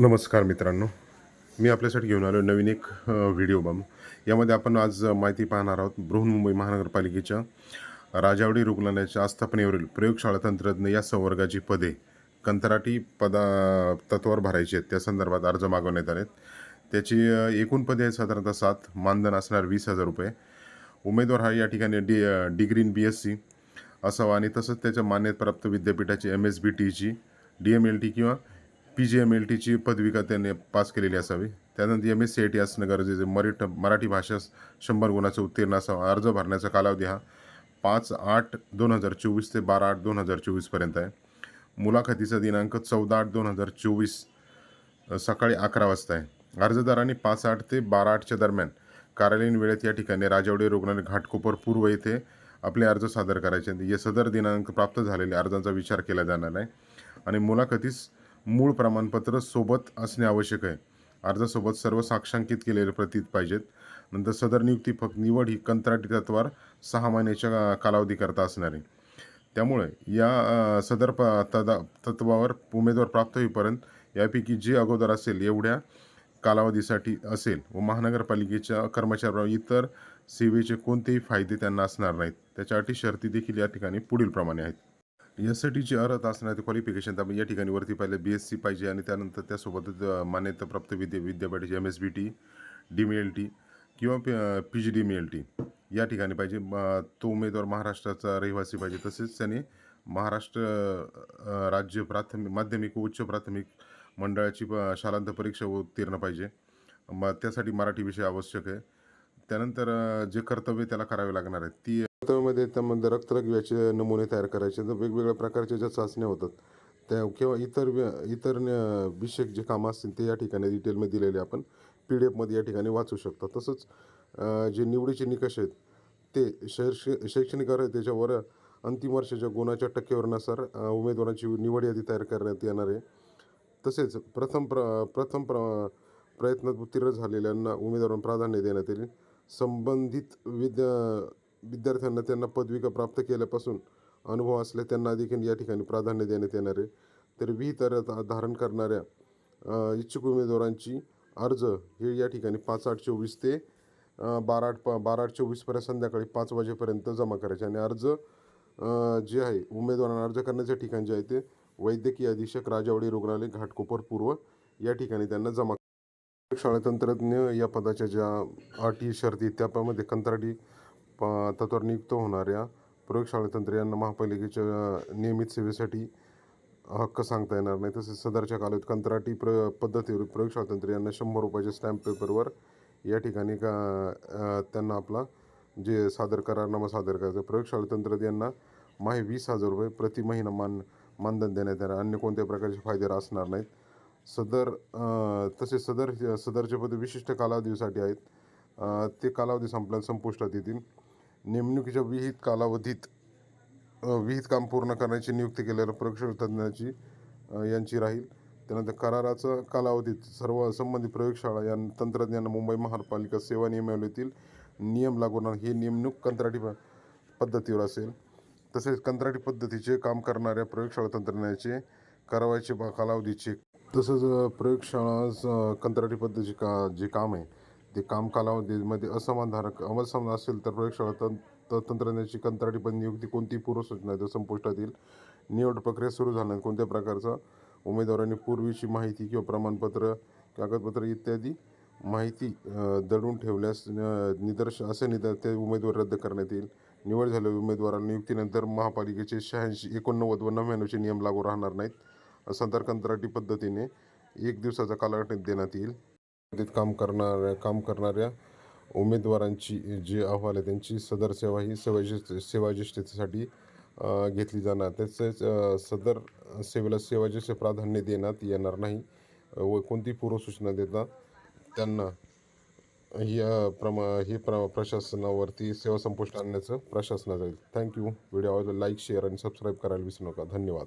नमस्कार मित्रांनो. मी आपल्यासाठी घेऊन आलो नवीन एक व्हिडिओ बम यामध्ये आपण आज माहिती पाहणार आहोत बृहन्मुंबई महानगरपालिकेच्या राजावडी रुग्णालयाच्या आस्थापनेवरील प्रयोगशाळा तंत्रज्ञ या संवर्गाची पदे कंत्राटी पदा तत्वावर भरायची आहेत. त्या संदर्भात अर्ज मागवण्यात आहेत त्याची एकूण पदे आहेत साधारणतः सात मानधन असणार वीस हजार रुपये. उमेदवार हा या ठिकाणी D degree in B S C असावा आणि तसंच त्याच्या मान्यताप्राप्त विद्यापीठाची एम एस बी टीची डी एम एल टी किंवा पी जी एम एल टीची पदविका त्यांनी पास केलेली असावी. त्यानंतर M S C I T असणं गरजेचं मराठ मराठी भाषा शंभर गुणाचं उत्तीर्ण असावा. अर्ज भरण्याचा कालावधी हा पाच आठ दोन हजार चोवीस ते बारा आठ दोन हजार चोवीसपर्यंत आहे. मुलाखतीचा दिनांक चौदा आठ दोन हजार चोवीस सकाळी अकरा वाजता आहे. अर्जदारांनी पाच आठ ते बारा आठच्या दरम्यान कार्यालयीन वेळेत या ठिकाणी राजवडी रुग्णालय घाटकोपर पूर्व येथे आपले अर्ज सादर करायचे. आहेत. या सदर दिनांक प्राप्त झालेल्या अर्जांचा विचार केला जाणार आहे. आणि मुलाखतीस मूळ प्रमाणपत्र सोबत असणे आवश्यक आहे. अर्जासोबत सर्व साक्षांकित केलेले प्रतीत पाहिजेत. नंतर सदर नियुक्ती फक्त निवड ही कंत्राटी तत्वावर सहा महिन्याच्या कालावधीकरता असणार आहे. त्यामुळे या सदर प तदा तत्वावर उमेदवार प्राप्त होईपर्यंत यापैकी जे अगोदर असेल एवढ्या कालावधीसाठी असेल व महानगरपालिकेच्या कर्मचाऱ्यांवर इतर सेवेचे कोणतेही फायदे त्यांना असणार नाहीत. त्याच्या अटी शर्ती देखील या ठिकाणी पुढील प्रमाणे आहेत. यासाठीची अर्हता असणारे क्वालिफिकेशन तर या ठिकाणी वरती पाहिलं बी एस सी पाहिजे आणि त्यानंतर त्यासोबतच मान्यताप्राप्त विद्या विद्यापीठाची M S B T D M L T किंवा P G D M L T या ठिकाणी पाहिजे. म, तो उमेदवार महाराष्ट्राचा रहिवासी पाहिजे. तसेच त्याने महाराष्ट्र राज्य प्राथमिक माध्यमिक व उच्च प्राथमिक मंडळाची प- शालांत परीक्षा उत्तीर्ण पाहिजे. मग त्यासाठी मराठी विषय आवश्यक आहे. त्यानंतर जे कर्तव्य त्याला करावे लागणार आहे ती रक्तामध्ये त्यामध्ये रक्तलघव्याचे नमुने तयार करायचे. तर वेगवेगळ्या प्रकारच्या ज्या चाचण्या होतात त्या किंवा इतर इतर विषयक जे कामं असतील ते या ठिकाणी डिटेलमध्ये दिलेले आपण पी डी एफमध्ये या ठिकाणी वाचू शकतो. तसंच जे निवडीचे निकष आहेत ते शैक्ष शैक्षणिक अर्हतेच्यावर अंतिम वर्षाच्या गुणाच्या टक्केवारीनुसार उमेदवारांची निवड यादी तयार करण्यात येणार आहे. तसेच प्रथम प्र प्रथम प्र प्रयत्नात उत्तीर्ण झालेल्यांना उमेदवारांना प्राधान्य देण्यात येईल. संबंधित विद्या विद्यार्थ्यांना त्यांना पदविका प्राप्त केल्यापासून अनुभव असले त्यांना देखील या ठिकाणी प्राधान्य देण्यात येणार आहे. तर विहित धारण करणाऱ्या इच्छुक उमेदवारांची अर्ज हे या ठिकाणी पाच आठ चोवीस ते बारा आठ प बारा आठ चोवीसपर्यंत संध्याकाळी पाच वाजेपर्यंत जमा करायचे आणि अर्ज जे आहे उमेदवारांना अर्ज करण्याचे ठिकाण जे आहे ते वैद्यकीय अधीक्षक राजावडी रुग्णालय घाटकोपर पूर्व या ठिकाणी त्यांना जमा शाळा तंत्रज्ञ या पदाच्या ज्या अटी शर्ती त्यामध्ये कंत्राटी प तत्वावर नियुक्त होणाऱ्या प्रयोगशाळा तंत्र यांना महापालिकेच्या नियमित सेवेसाठी हक्क सांगता येणार नाही. तसेच सदरच्या कालावधीत कंत्राटी प्र पद्धतीवर प्रयोगशाळा तंत्र यांना शंभर रुपयाच्या स्टॅम्प पेपरवर या ठिकाणी का त्यांना आपला जे सादर करारनामा सादर करायचा प्रयोगशाळा तंत्र यांना माहे वीस हजार रुपये प्रति महिना मान मानधन देण्यात येणार. अन्य कोणत्याही प्रकारचे फायदे असणार नाहीत. सदर तसेच सदर सदरचे पद विशिष्ट कालावधीसाठी आहेत. ते कालावधी संपल्यास संपुष्टात येतील. नेमणुकीच्या विहित कालावधीत विहित काम पूर्ण करण्याची नियुक्ती केलेल्या प्रयोगशाळ तज्ज्ञाची यांची राहील. त्यानंतर कराराचा कालावधीत सर्व संबंधित प्रयोगशाळा या तंत्रज्ञान मुंबई महानगरपालिका सेवा नियमावलीतील नियम लागू होणार. हे नेमणूक कंत्राटी पद्धतीवर असेल. तसेच कंत्राटी पद्धतीचे काम करणाऱ्या प्रयोगशाळा तंत्रज्ञानाचे करावायचे बा- कालावधीचे तसंच प्रयोगशाळा स- कंत्राटी पद्धतीचे का जे काम आहे ते काम कालावधीमध्ये असमानधारक असमान असेल तर प्रयोगशाळा तंत्र तंत्रज्ञाची तंत्रज्ञानाची कंत्राटी नियुक्ती कोणतीही पूर्वसूचना आहे संपुष्टातील संपुष्टात येईल. निवड प्रक्रिया सुरू झाल्यानंतर कोणत्या प्रकारचा उमेदवारांनी पूर्वीची माहिती किंवा प्रमाणपत्र कागदपत्र इत्यादी माहिती दडून ठेवल्यास निदर्श असे निदर ते उमेदवार रद्द करण्यात येईल. निवड झालेल्या उमेदवाराला नियुक्तीनंतर महापालिकेचे शहाऐंशी एकोणनव्वद व नव्याण्णवचे नियम लागू राहणार नाहीत. सदर कंत्राटी पद्धतीने एक दिवसाचा कालावधी देण्यात येईल. काम करणाऱ्या काम करणाऱ्या उमेदवारांची जे अहवाल आहे त्यांची सदर सेवा ही सेवाज्येष्ठ सेवाज्येष्ठतेसाठी घेतली जाणार. तसेच सदर सेवेला सेवाज्येष्ठ प्राधान्य देण्यात येणार नाही व कोणती पूर्वसूचना देता त्यांना या प्रमा हे प्र प्रशासनावरती सेवा संपुष्ट आणण्याचं प्रशासनात जाईल थँक्यू व्हिडिओ आवडला लाईक शेअर आणि सबस्क्राईब करायला विसरू नका. धन्यवाद.